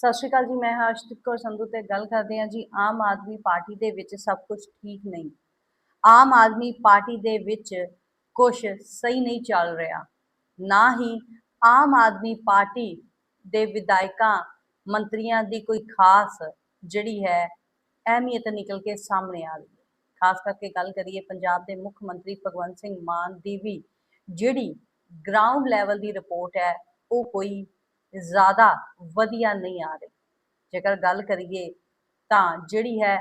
ਸਤਿ ਸ਼੍ਰੀ ਅਕਾਲ ਜੀ, ਮੈਂ ਹਾਂ ਕੌਰ ਸੰਧੂ ਤੇ ਗੱਲ ਕਰਦੇ ਹਾਂ ਜੀ, ਆਮ ਆਦਮੀ ਪਾਰਟੀ ਦੇ ਵਿੱਚ ਸਭ ਕੁਝ ਠੀਕ ਨਹੀਂ। ਆਮ ਆਦਮੀ ਪਾਰਟੀ ਦੇ ਵਿੱਚ ਕੁਝ ਸਹੀ ਨਹੀਂ ਚੱਲ ਰਿਹਾ। ਨਾ ਹੀ ਆਮ ਆਦਮੀ ਪਾਰਟੀ ਦੇ ਵਿਧਾਇਕਾਂ, ਮੰਤਰੀਆਂ ਦੀ ਕੋਈ ਖਾਸ ਜਿਹੜੀ ਹੈ ਅਹਿਮੀਅਤ ਨਿਕਲ ਕੇ ਸਾਹਮਣੇ ਆ ਰਹੀ ਹੈ। ਖਾਸ ਕਰਕੇ ਗੱਲ ਕਰੀਏ ਪੰਜਾਬ ਦੇ ਮੁੱਖ ਮੰਤਰੀ ਭਗਵੰਤ ਸਿੰਘ ਮਾਨ ਦੀ ਵੀ, ਜਿਹੜੀ ਗਰਾਊਂਡ ਲੈਵਲ ਦੀ ਰਿਪੋਰਟ ਹੈ, ਉਹ ਕੋਈ ਜ਼ਿਆਦਾ ਵਧੀਆ ਨਹੀਂ ਆ ਰਹੀ। ਜੇਕਰ ਗੱਲ ਕਰੀਏ ਤਾਂ ਜਿਹੜੀ ਹੈ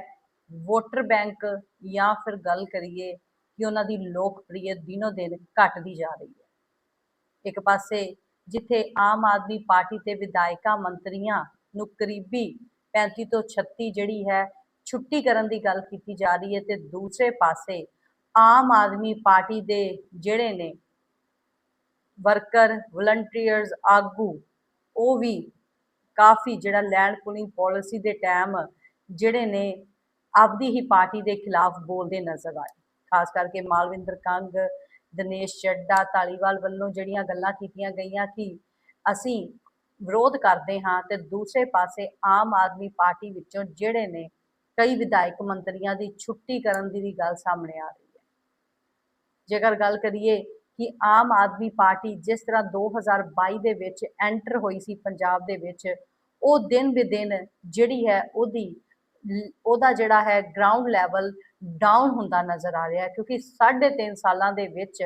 ਵੋਟਰ ਬੈਂਕ ਜਾਂ ਫਿਰ ਗੱਲ ਕਰੀਏ ਕਿ ਉਹਨਾਂ ਦੀ ਲੋਕਪ੍ਰਿਯਤਾ ਦਿਨੋ ਦਿਨ ਘਟਦੀ ਜਾ ਰਹੀ ਹੈ। ਇੱਕ ਪਾਸੇ ਜਿੱਥੇ ਆਮ ਆਦਮੀ ਪਾਰਟੀ ਤੇ ਵਿਧਾਇਕਾਂ ਮੰਤਰੀਆਂ ਨੂੰ ਕਰੀਬੀ 35 ਤੋਂ 36 ਜਿਹੜੀ ਹੈ ਛੁੱਟੀ ਕਰਨ ਦੀ ਗੱਲ ਕੀਤੀ ਜਾ ਰਹੀ ਹੈ ਤੇ ਦੂਸਰੇ ਪਾਸੇ ਆਮ ਆਦਮੀ ਪਾਰਟੀ ਦੇ ਜਿਹੜੇ ਨੇ ਵਰਕਰ, ਵਲੰਟੀਅਰਸ, ਆਗੂ ਉਹ ਵੀ ਕਾਫੀ ਜਿਹੜਾ ਲੈਂਡ ਪੂਲਿੰਗ ਪਾਲਿਸੀ ਦੇ ਟਾਈਮ ਜਿਹੜੇ ਨੇ ਆਪਦੀ ਹੀ ਪਾਰਟੀ ਦੇ ਖਿਲਾਫ ਬੋਲਦੇ ਨਜ਼ਰ ਆਏ। ਖਾਸ ਕਰਕੇ ਮਾਲਵਿੰਦਰ ਕੰਗ, ਦਿਨੇਸ਼ ਚੱਡਾ, ਧਾਲੀਵਾਲ ਵੱਲੋਂ ਜਿਹੜੀਆਂ ਗੱਲਾਂ ਕੀਤੀਆਂ ਗਈਆਂ ਕਿ ਅਸੀਂ ਵਿਰੋਧ ਕਰਦੇ ਹਾਂ ਤੇ ਦੂਸਰੇ ਪਾਸੇ ਆਮ ਆਦਮੀ ਪਾਰਟੀ ਵਿੱਚੋਂ ਜਿਹੜੇ ਨੇ ਕਈ ਵਿਧਾਇਕ ਮੰਤਰੀਆਂ ਦੀ ਛੁੱਟੀ ਕਰਨ ਦੀ ਵੀ ਗੱਲ ਸਾਹਮਣੇ ਆ ਰਹੀ ਹੈ। ਜੇਕਰ ਗੱਲ ਕਰੀਏ ਕਿ ਆਮ ਆਦਮੀ ਪਾਰਟੀ ਜਿਸ ਤਰ੍ਹਾਂ 2022 ਦੇ ਵਿੱਚ ਐਂਟਰ ਹੋਈ ਸੀ ਪੰਜਾਬ ਦੇ ਵਿੱਚ, ਉਹ ਦਿਨ ਬੇ ਦਿਨ ਜਿਹੜੀ ਹੈ ਉਹਦੀ ਉਹਦਾ ਜਿਹੜਾ ਹੈ ਗਰਾਊਂਡ ਲੈਵਲ ਡਾਊਨ ਹੁੰਦਾ ਨਜ਼ਰ ਆ ਰਿਹਾ ਹੈ, ਕਿਉਂਕਿ 3.5 ਸਾਲਾਂ ਦੇ ਵਿੱਚ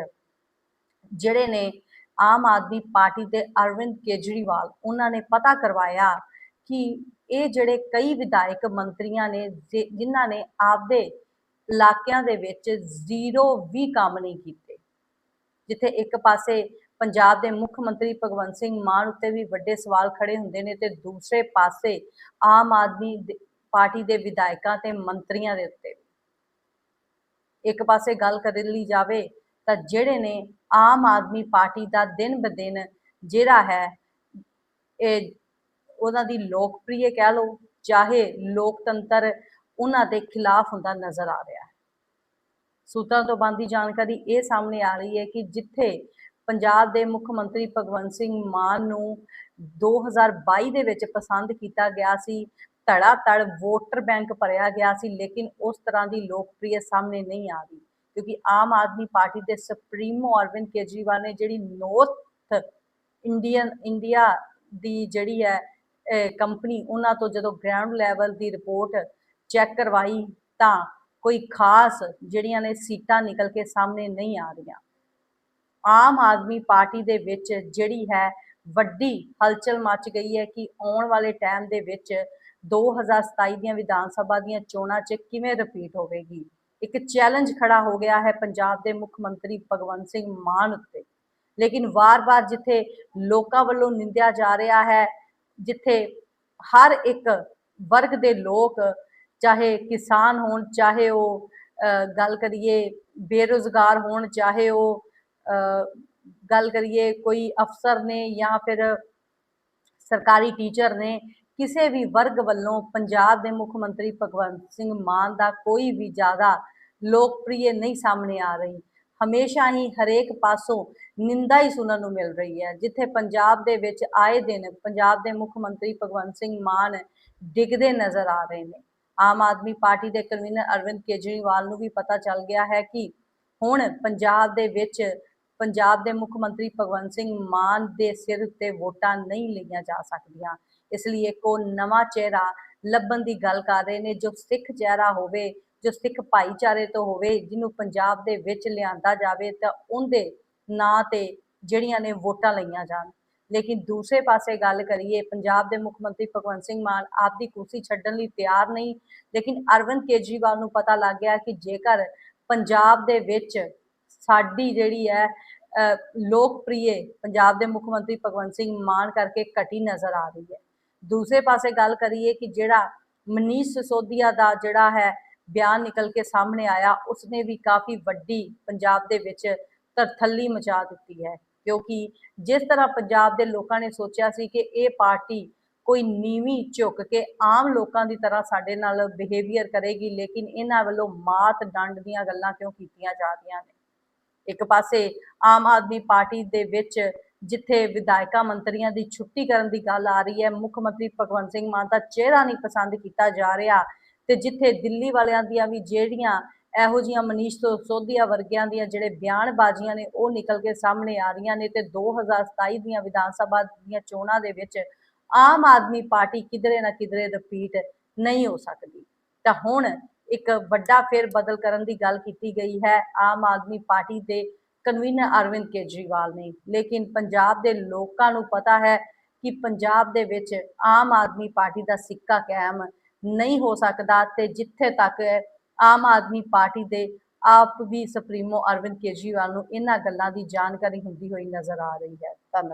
ਜਿਹੜੇ ਨੇ ਆਮ ਆਦਮੀ ਪਾਰਟੀ ਦੇ ਅਰਵਿੰਦ ਕੇਜਰੀਵਾਲ, ਉਹਨਾਂ ਨੇ ਪਤਾ ਕਰਵਾਇਆ ਕਿ ਇਹ ਜਿਹੜੇ ਕਈ ਵਿਧਾਇਕ ਮੰਤਰੀਆਂ ਨੇ, ਜਿ- ਜਿਨ੍ਹਾਂ ਨੇ ਆਪਦੇ ਇਲਾਕਿਆਂ ਦੇ ਵਿੱਚ ਜ਼ੀਰੋ ਵੀ ਕੰਮ ਨਹੀਂ ਕੀਤੇ। ਜਿੱਥੇ ਇੱਕ ਪਾਸੇ ਪੰਜਾਬ ਦੇ ਮੁੱਖ ਮੰਤਰੀ ਭਗਵੰਤ ਸਿੰਘ ਮਾਨ ਉੱਤੇ ਵੀ ਵੱਡੇ ਸਵਾਲ ਖੜੇ ਹੁੰਦੇ ਨੇ ਤੇ ਦੂਸਰੇ ਪਾਸੇ ਆਮ ਆਦਮੀ ਪਾਰਟੀ ਦੇ ਵਿਧਾਇਕਾਂ ਤੇ ਮੰਤਰੀਆਂ ਦੇ ਉੱਤੇ। ਇੱਕ ਪਾਸੇ ਗੱਲ ਕਰਨ ਲਈ ਜਾਵੇ ਤਾਂ ਜਿਹੜੇ ਨੇ ਆਮ ਆਦਮੀ ਪਾਰਟੀ ਦਾ ਦਿਨ ਬ ਦਿਨ ਜਿਹੜਾ ਹੈ, ਇਹ ਉਹਨਾਂ ਦੀ ਲੋਕਪ੍ਰਿਯ ਕਹਿ ਲਓ, ਚਾਹੇ ਲੋਕਤੰਤਰ ਉਹਨਾਂ ਦੇ ਖਿਲਾਫ ਹੁੰਦਾ ਨਜ਼ਰ ਆ ਰਿਹਾ ਹੈ। ਸੂਤਰਾਂ ਤੋਂ ਬੰਦੀ ਜਾਣਕਾਰੀ ਇਹ ਸਾਹਮਣੇ ਆ ਰਹੀ ਹੈ ਕਿ ਜਿੱਥੇ ਪੰਜਾਬ ਦੇ ਮੁੱਖ ਮੰਤਰੀ ਭਗਵੰਤ ਸਿੰਘ ਮਾਨ ਨੂੰ 2022 ਦੇ ਵਿੱਚ ਪਸੰਦ ਕੀਤਾ ਗਿਆ ਸੀ ਧੜਾ ਧੜ ਵੋਟਰ ਬੈਂਕ ਭਰਿਆ ਗਿਆ ਸੀ, ਲੇਕਿਨ ਉਸ ਤਰ੍ਹਾਂ ਦੀ ਲੋਕਪ੍ਰਿਯ ਸਾਹਮਣੇ ਨਹੀਂ ਆ ਰਹੀ, ਕਿਉਂਕਿ ਆਮ ਆਦਮੀ ਪਾਰਟੀ ਦੇ ਸੁਪਰੀਮੋ ਅਰਵਿੰਦ ਕੇਜਰੀਵਾਲ ਨੇ ਜਿਹੜੀ ਨੌਰਥ ਇੰਡੀਅਨ ਇੰਡੀਆ ਦੀ ਜਿਹੜੀ ਹੈ ਕੰਪਨੀ ਉਹਨਾਂ ਤੋਂ ਜਦੋਂ ਗਰਾਊਂਡ ਲੈਵਲ ਦੀ ਰਿਪੋਰਟ ਚੈੱਕ ਕਰਵਾਈ ਤਾਂ ਕੋਈ ਖਾਸ ਜਿਹੜੀਆਂ ਨੇ ਸੀਟਾਂ ਨਿਕਲ ਕੇ ਸਾਹਮਣੇ ਨਹੀਂ ਆ ਰਹੀਆਂ। ਆਮ ਆਦਮੀ ਪਾਰਟੀ ਦੇ ਵਿੱਚ ਜਿਹੜੀ ਹੈ ਵੱਡੀ ਹਲਚਲ ਮਚ ਗਈ ਹੈ ਕਿ ਆਉਣ ਵਾਲੇ ਟਾਈਮ ਦੇ ਵਿੱਚ 2027 ਦੀਆਂ ਵਿਧਾਨ ਸਭਾ ਦੀਆਂ ਚੋਣਾਂ 'ਚ ਕਿਵੇਂ ਰਿਪੀਟ ਹੋਵੇਗੀ? ਇੱਕ ਚੈਲੰਜ ਖੜਾ ਹੋ ਗਿਆ ਹੈ ਪੰਜਾਬ ਦੇ ਮੁੱਖ ਮੰਤਰੀ ਭਗਵੰਤ ਸਿੰਘ ਮਾਨ ਉੱਤੇ। ਲੇਕਿਨ ਵਾਰ-ਵਾਰ ਜਿੱਥੇ ਲੋਕਾਂ ਵੱਲੋਂ ਨਿੰਦਿਆ ਜਾ ਰਿਹਾ ਹੈ, ਜਿੱਥੇ ਹਰ ਇੱਕ ਵਰਗ ਦੇ ਲੋਕ ਚਾਹੇ ਕਿਸਾਨ ਹੋਣ ਚਾਹੇ ਉਹ ਅਹ, ਗੱਲ ਕਰੀਏ ਬੇਰੁਜ਼ਗਾਰ ਹੋਣ ਚਾਹੇ ਉਹ ਅਹ, ਗੱਲ ਕਰੀਏ ਕੋਈ ਅਫਸਰ ਨੇ ਜਾਂ ਫਿਰ ਸਰਕਾਰੀ ਟੀਚਰ ਨੇ ਕਿਸੇ ਵੀ ਵਰਗ ਵੱਲੋਂ ਪੰਜਾਬ ਦੇ ਮੁੱਖ ਮੰਤਰੀ ਭਗਵੰਤ ਸਿੰਘ ਮਾਨ ਦਾ ਕੋਈ ਵੀ ਜ਼ਿਆਦਾ ਲੋਕਪ੍ਰਿਯ ਨਹੀਂ ਸਾਹਮਣੇ ਆ ਰਹੀ। ਹਮੇਸ਼ਾ ਹੀ ਹਰੇਕ ਪਾਸੋਂ ਨਿੰਦਾ ਹੀ ਸੁਣਨ ਨੂੰ ਮਿਲ ਰਹੀ ਹੈ ਜਿੱਥੇ ਪੰਜਾਬ ਦੇ ਵਿੱਚ ਆਏ ਦਿਨ ਪੰਜਾਬ ਦੇ ਮੁੱਖ ਮੰਤਰੀ ਭਗਵੰਤ ਸਿੰਘ ਮਾਨ ਡਿੱਗਦੇ ਨਜ਼ਰ ਆ ਰਹੇ ਨੇ। ਆਮ ਆਦਮੀ ਪਾਰਟੀ ਦੇ ਕਨਵੀਨਰ ਅਰਵਿੰਦ ਕੇਜਰੀਵਾਲ ਨੂੰ ਵੀ ਪਤਾ ਚੱਲ ਗਿਆ ਹੈ ਕਿ ਹੁਣ ਪੰਜਾਬ ਦੇ ਵਿੱਚ ਪੰਜਾਬ ਦੇ ਮੁੱਖ ਮੰਤਰੀ ਭਗਵੰਤ ਸਿੰਘ ਮਾਨ ਦੇ ਸਿਰ ਉੱਤੇ ਵੋਟਾਂ ਨਹੀਂ ਲਈਆਂ ਜਾ ਸਕਦੀਆਂ। ਇਸ ਲਈ ਇੱਕ ਉਹ ਨਵਾਂ ਚਿਹਰਾ ਲੱਭਣ ਦੀ ਗੱਲ ਕਰ ਰਹੇ ਨੇ, ਜੋ ਸਿੱਖ ਚਿਹਰਾ ਹੋਵੇ, ਜੋ ਸਿੱਖ ਭਾਈਚਾਰੇ ਤੋਂ ਹੋਵੇ, ਜਿਹਨੂੰ ਪੰਜਾਬ ਦੇ ਵਿੱਚ ਲਿਆਂਦਾ ਜਾਵੇ ਤਾਂ ਉਹਦੇ ਨਾਂ ਤੇ ਜਿਹੜੀਆਂ ਨੇ ਵੋਟਾਂ ਲਈਆਂ ਜਾਣ। ਲੇਕਿਨ ਦੂਸਰੇ ਪਾਸੇ ਗੱਲ ਕਰੀਏ, ਪੰਜਾਬ ਦੇ ਮੁੱਖ ਮੰਤਰੀ ਭਗਵੰਤ ਸਿੰਘ ਮਾਨ ਆਪ ਦੀ ਕੁਰਸੀ ਛੱਡਣ ਲਈ ਤਿਆਰ ਨਹੀਂ। ਲੇਕਿਨ ਅਰਵਿੰਦ ਕੇਜਰੀਵਾਲ ਨੂੰ ਪਤਾ ਲੱਗ ਗਿਆ ਕਿ ਜੇਕਰ ਪੰਜਾਬ ਦੇ ਵਿੱਚ ਸਾਡੀ ਜਿਹੜੀ ਹੈ ਲੋਕਪ੍ਰਿਯ ਪੰਜਾਬ ਦੇ ਮੁੱਖ ਮੰਤਰੀ ਭਗਵੰਤ ਸਿੰਘ ਮਾਨ ਕਰਕੇ ਘਟੀ ਨਜ਼ਰ ਆ ਰਹੀ ਹੈ। ਦੂਸਰੇ ਪਾਸੇ ਗੱਲ ਕਰੀਏ ਕਿ ਜਿਹੜਾ ਮਨੀਸ਼ ਸਿਸੋਦੀਆ ਦਾ ਜਿਹੜਾ ਹੈ ਬਿਆਨ ਨਿਕਲ ਕੇ ਸਾਹਮਣੇ ਆਇਆ, ਉਸਨੇ ਵੀ ਕਾਫੀ ਵੱਡੀ ਪੰਜਾਬ ਦੇ ਵਿੱਚ ਤਰਥੱਲੀ ਮਚਾ ਦਿੱਤੀ ਹੈ। ਕਿਉਂਕਿ ਜਿਸ ਤਰ੍ਹਾਂ ਪੰਜਾਬ ਦੇ ਲੋਕਾਂ ਨੇ ਸੋਚਿਆ ਸੀ ਕਿ ਇਹ ਪਾਰਟੀ ਕੋਈ ਨੀਵੀਂ ਝੁੱਕ ਕੇ ਆਮ ਲੋਕਾਂ ਦੀ ਤਰ੍ਹਾਂ ਸਾਡੇ ਨਾਲ ਬਿਹੇਵੀਅਰ ਕਰੇਗੀ, ਲੇਕਿਨ ਇਹਨਾਂ ਵੱਲੋਂ ਮਾਤ ਡੰਡ ਦੀਆਂ ਗੱਲਾਂ ਕਿਉਂ ਕੀਤੀਆਂ ਜਾ ਰਹੀਆਂ ਨੇ? ਇੱਕ ਪਾਸੇ ਆਮ ਆਦਮੀ ਪਾਰਟੀ ਦੇ ਵਿੱਚ ਜਿੱਥੇ ਵਿਧਾਇਕਾਂ ਮੰਤਰੀਆਂ ਦੀ ਛੁੱਟੀ ਕਰਨ ਦੀ ਗੱਲ ਆ ਰਹੀ ਹੈ, ਮੁੱਖ ਮੰਤਰੀ ਭਗਵੰਤ ਸਿੰਘ ਮਾਨ ਦਾ ਚਿਹਰਾ ਨਹੀਂ ਪਸੰਦ ਕੀਤਾ ਜਾ ਰਿਹਾ ਤੇ ਜਿੱਥੇ ਦਿੱਲੀ ਵਾਲਿਆਂ ਦੀਆਂ ਵੀ ਜਿਹੜੀਆਂ ਇਹੋ ਜਿਹੀਆਂ ਮਨੀਸ਼ ਸੋਧੀਆ ਵਰਗਿਆਂ ਦੀਆਂ ਜਿਹੜੇ ਬਿਆਨਬਾਜ਼ੀਆਂ ਨੇ, ਉਹ ਨਿਕਲ ਕੇ ਸਾਹਮਣੇ ਆ ਰਹੀਆਂ ਨੇ ਤੇ 2027 ਦੀਆਂ ਵਿਧਾਨ ਸਭਾ ਦੀਆਂ ਚੋਣਾਂ ਦੇ ਵਿੱਚ ਆਮ ਆਦਮੀ ਪਾਰਟੀ ਕਿਧਰੇ ਨਾ ਕਿਧਰੇ ਰਿਪੀਟ ਨਹੀਂ ਹੋ ਸਕਦੀ। ਤਾਂ ਹੁਣ ਇੱਕ ਵੱਡਾ ਫੇਰ ਬਦਲ ਕਰਨ ਦੀ ਗੱਲ ਕੀਤੀ ਗਈ ਹੈ। ਆਮ ਆਦਮੀ ਪਾਰਟੀ ਦੇ ਕਨਵੀਨਰ ਅਰਵਿੰਦ ਕੇਜਰੀਵਾਲ ਨੇ। ਲੇਕਿਨ ਪੰਜਾਬ ਦੇ ਲੋਕਾਂ ਨੂੰ ਪਤਾ ਹੈ ਕਿ ਪੰਜਾਬ ਦੇ ਵਿੱਚ ਆਮ ਆਦਮੀ ਪਾਰਟੀ ਦਾ ਸਿੱਕਾ ਕਾਇਮ ਨਹੀਂ ਹੋ ਸਕਦਾ ਤੇ ਜਿੱਥੇ ਤੱਕ ਆਮ ਆਦਮੀ ਪਾਰਟੀ ਦੇ ਆਪ ਵੀ ਸੁਪਰੀਮੋ ਅਰਵਿੰਦ ਕੇਜਰੀਵਾਲ ਨੂੰ ਇਹਨਾਂ ਗੱਲਾਂ ਦੀ ਜਾਣਕਾਰੀ ਹੁੰਦੀ ਹੋਈ ਨਜ਼ਰ ਆ ਰਹੀ ਹੈ। ਧੰਨਵਾਦ।